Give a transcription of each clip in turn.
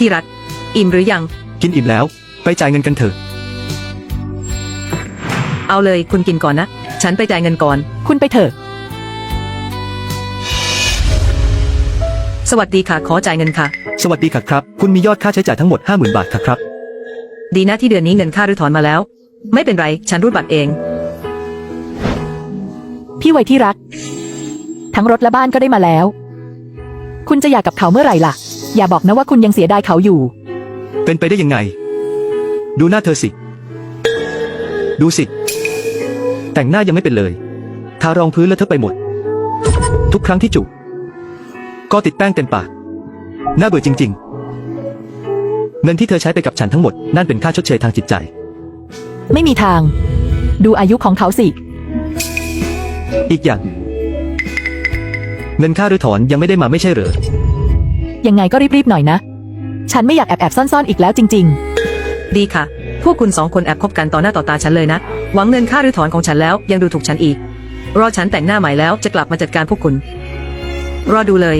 ที่รัก อิ่มหรือยัง กินอิ่มแล้ว ไปจ่ายเงินกันเถอะ เอาเลยคุณกินก่อนนะ ฉันไปจ่ายเงินก่อน คุณไปเถอะ สวัสดีค่ะ ขอจ่ายเงินค่ะ สวัสดีค่ะครับ คุณมียอดค่าใช้จ่ายทั้งหมด 50,000 บาทค่ะครับ ดีนะที่เดือนนี้เงินค่ารื้อถอนมาแล้ว ไม่เป็นไร ฉันรูดบัตรเอง พี่ไว้ที่รัก ทั้งรถและบ้านก็ได้มาแล้ว คุณจะอยากกับเขาเมื่อไหร่ล่ะ อย่าบอกนะว่าคุณยังเสียดายเขาอยู่ เป็นไปได้ยังไง ดูหน้าเธอสิ ดูสิ แต่งหน้ายังไม่เป็นเลย ทารองพื้นแล้วเธอไปหมด ทุกครั้งที่จุก็ติดแป้งเต็มปาก น่าเบื่อจริง ๆ เงินที่เธอใช้ไปกับฉันทั้งหมด นั่นเป็นค่าชดเชยทางจิตใจ ไม่มีทาง ดูอายุของเขาสิ อีกอย่าง เงินค่ารื้อถอนยังไม่ได้มาไม่ใช่เหรอ ยังไงก็รีบๆหน่อยนะ ฉันไม่อยากแอบแอบๆซ่อนๆอีกแล้วจริงดีค่ะ พวกคุณสองคนแอบคบกันต่อหน้าต่อตาฉันเลยนะ หวังเงินค่ารื้อถอนของฉันแล้วยังดูถูกฉันอีก รอฉันแต่งหน้าใหม่แล้วจะกลับมาจัดการพวกคุณ รอดูเลย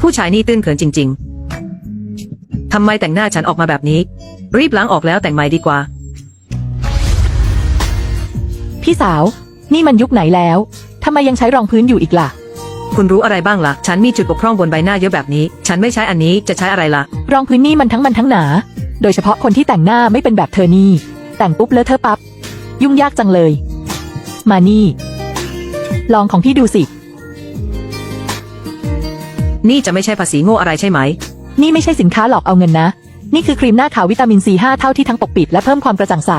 ผู้ชายนี่ตื้นเขินจริง ๆทำไมแต่งหน้าฉันออกมาแบบนี้ รีบล้างออกแล้วแต่งใหม่ดีกว่าๆพี่สาว นี่มันยุคไหนแล้วทำไมยังใช้รองพื้นอยู่อีกล่ะ คุณรู้อะไรบ้างล่ะ ฉันมีจุดบกพร่องบนใบหน้าเยอะแบบนี้ ฉันไม่ใช้อันนี้จะใช้อะไรล่ะ รองพื้นนี่มันทั้งมันทั้งหนา โดยเฉพาะคนที่แต่งหน้าไม่เป็นแบบเธอนี่ แต่งปุ๊บเลอะเทอะปับ๊บ ยุ่งยากจังเลย มานี่ ลองของพี่ดูสิ นี่จะไม่ใช่ภาษีโง่อะไรใช่ไหม นี่ไม่ใช่สินค้าหลอกเอาเงินนะ นี่คือครีมหน้าขาววิตามินซี5เท่าที่ทั้งปกปิดและเพิ่มความกระจ่างใส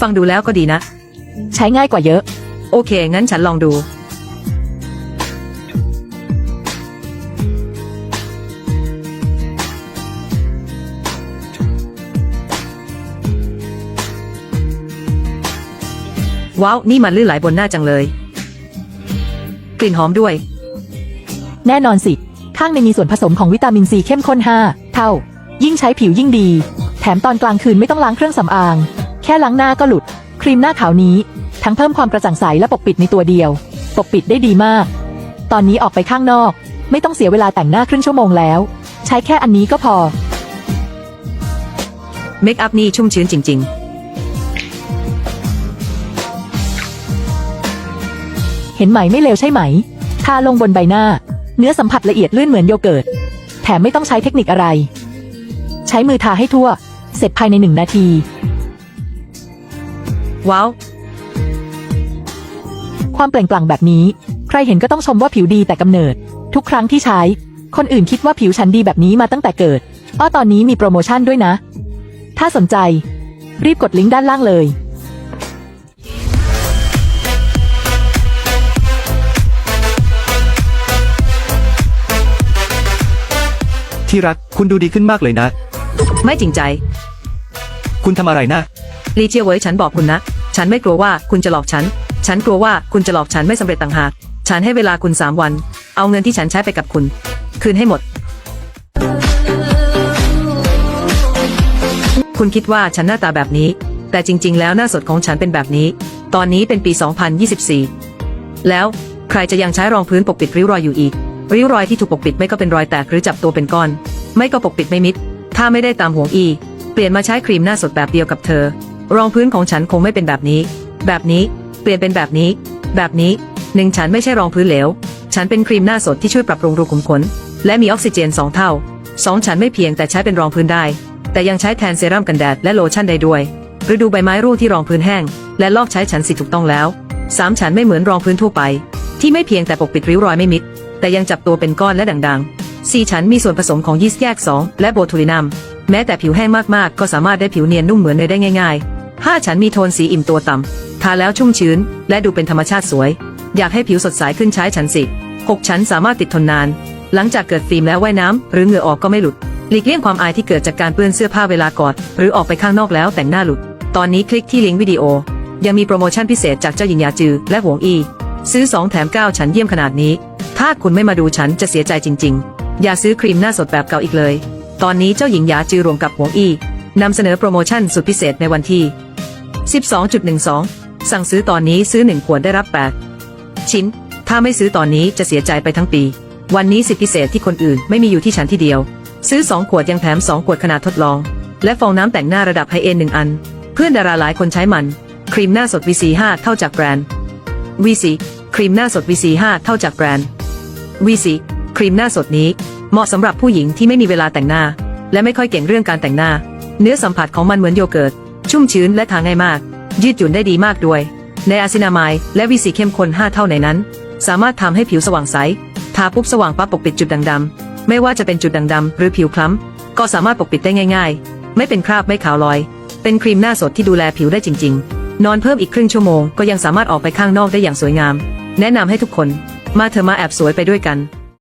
ฟังดูแล้วก็ดีนะ ใช้ง่ายกว่าเยอะ โอเค งั้นฉันลองดู ว้าว นี่มันลื่นไหลบนหน้าจังเลย กลิ่นหอมด้วย แน่นอนสิ ข้างในมีส่วนผสมของวิตามินซีเข้มข้น 5 เท่า ยิ่งใช้ผิวยิ่งดี แถมตอนกลางคืนไม่ต้องล้างเครื่องสำอาง แค่ล้างหน้าก็หลุด ครีมหน้าขาวนี้ ทั้งเพิ่มความกระจ่างใสและปกปิดในตัวเดียว ปกปิดได้ดีมาก ตอนนี้ออกไปข้างนอก ไม่ต้องเสียเวลาแต่งหน้าครึ่งชั่วโมงแล้ว ใช้แค่อันนี้ก็พอ เมคอัพนี่ชุ่มชื้นจริง เห็นไหมไม่เลวใช่ไหม ทาลงบนใบหน้า เนื้อสัมผัสละเอียดลื่นเหมือนโยเกิร์ต แถมไม่ต้องใช้เทคนิคอะไร ใช้มือทาให้ทั่ว เสร็จภายในหนึ่งนาทีๆว้าว ความเปล่งปลั่งแบบนี้ ใครเห็นก็ต้องชมว่าผิวดีแต่กำเนิด ทุกครั้งที่ใช้ คนอื่นคิดว่าผิวฉันดีแบบนี้มาตั้งแต่เกิด อ้อตอนนี้มีโปรโมชั่นด้วยนะ ถ้าสนใจ รีบกดลิงก์ด้านล่างเลย ที่รัก คุณดูดีขึ้นมากเลยนะ ไม่จริงใจ คุณทำอะไรนะ ลีเจียเวยฉันบอกคุณนะ ฉันไม่กลัวว่าคุณจะหลอกฉัน ฉันกลัวว่าคุณจะหลอกฉันไม่สำเร็จต่างหาก ฉันให้เวลาคุณสามวัน เอาเงินที่ฉันใช้ไปกับคุณ คืนให้หมด คุณคิดว่าฉันหน้าตาแบบนี้ แต่จริง ๆ แล้วหน้าสดของฉันเป็นแบบนี้ ตอนนี้เป็นปี 2024 แล้วใครจะยังใช้รองพื้นปกปิดริ้วรอยอยู่อีก ริ้วรอยที่ถูกปกปิดไม่ก็เป็นรอยแตกหรือจับตัวเป็นก้อน ไม่ก็ปกปิดไม่มิด ถ้าไม่ได้ตามห่วงอี เปลี่ยนมาใช้ครีมหน้าสดแบบเดียวกับเธอ รองพื้นของฉันคงไม่เป็นแบบนี้ แบบนี้ เปลี่ยนเป็นแบบนี้ แบบนี้หนึ่งฉันไม่ใช่รองพื้นเหลว ฉันเป็นครีมหน้าสดที่ช่วยปรับปรุงรูขุมขน และมีออกซิเจนสองเท่าสองฉันไม่เพียงแต่ใช้เป็นรองพื้นได้ แต่ยังใช้แทนเซรั่มกันแดดและโลชั่นได้ด้วยฤดูใบไม้ร่วงที่รองพื้นแห้ง และลอกใช้ฉันสิถูกต้องแล้วสามฉันไม่เหมือนรองพื้นทั่วไป ที่ไม่เพียงแต่ปกปิดริ้วรอยไม่มิด แต่ยังจับตัวเป็นก้อนและด่างๆสี่ฉันมีส่วนผสมของยีสต์แยก 2 และโบทูลินัม แม้แต่ผิวแห้งมากๆ ก็สามารถได้ผิวเนียนนุ่มเหมือนเนยได้ง่ายๆห้าฉันมีโทนสีอิ่มตัวต่ำทาแล้วชุ่มชื้น และดูเป็นธรรมชาติสวย อยากให้ผิวสดใสขึ้นใช้ฉันสิหกฉันสามารถติดทนนาน หลังจากเกิดฟิล์มแล้วว่ายน้ำหรือเหงื่อออกก็ไม่หลุดหลีกเลี่ยงความอายที่เกิดจากการเปื้อนเสื้อผ้าเวลากอด หรือออกไปข้างนอกแล้วแต่งหน้าหลุด ตอนนี้คลิกที่ลิงก์วิดีโอ ยังมีโปรโมชั่นพิเศษจากเจ้าหญิงยาจือและหวงอี ซื้อ 2 แถม 9 ฉันเยี่ยมขนาดนี้ ถ้าคุณไม่มาดูฉันจะเสียใจจริง ๆ อย่าซื้อครีมหน้าสดแบบเก่าอีกเลย ตอนนี้เจ้าหญิงหยาจือรวมกับหวงอีนำเสนอโปรโมชั่นสุดพิเศษในวันที่ 12.12 สั่งซื้อตอนนี้ซื้อ 1 ขวดได้รับ 8 ชิ้น ถ้าไม่ซื้อตอนนี้จะเสียใจไปทั้งปี วันนี้สิทธิพิเศษที่คนอื่นไม่มีอยู่ที่ฉันที่เดียว ซื้อ 2 ขวดยังแถม 2 ขวดขนาดทดลอง และฟองน้ำแต่งหน้าระดับไฮเอ็นหนึ่งอัน เพื่อนดาราหลายคนใช้มัน ครีมหน้าสด VC5 เท่าจากแบรนด์ VC ครีมหน้าสด VC5 เท่าจากแบรนด์ VC ครีมหน้าสดนี้ เหมาะสำหรับผู้หญิงที่ไม่มีเวลาแต่งหน้า และไม่ค่อยเก่งเรื่องการแต่งหน้า เนื้อสัมผัสของมันเหมือนโยเกิร์ต ชุ่มชื้นและทาง่ายมาก ยืดหยุ่นได้ดีมากด้วย ในอะซินามายและวีซีเข้มข้น5 เท่าในนั้น สามารถทำให้ผิวสว่างใส ทาปุ๊บสว่างปั๊บปกปิดจุดด่างดำไม่ว่าจะเป็นจุดด่างดำหรือผิวคล้ำก็สามารถปกปิดได้ง่าย ๆ ไม่เป็นคราบไม่ขาวลอย เป็นครีมหน้าสดที่ดูแลผิวได้จริง ๆ นอนเพิ่มอีกครึ่งชั่วโมงก็ยังสามารถออกไปข้างนอกได้อย่างสวยงาม แนะนำให้ทุกคน มาเธอมาแอบสวยไปด้วยกัน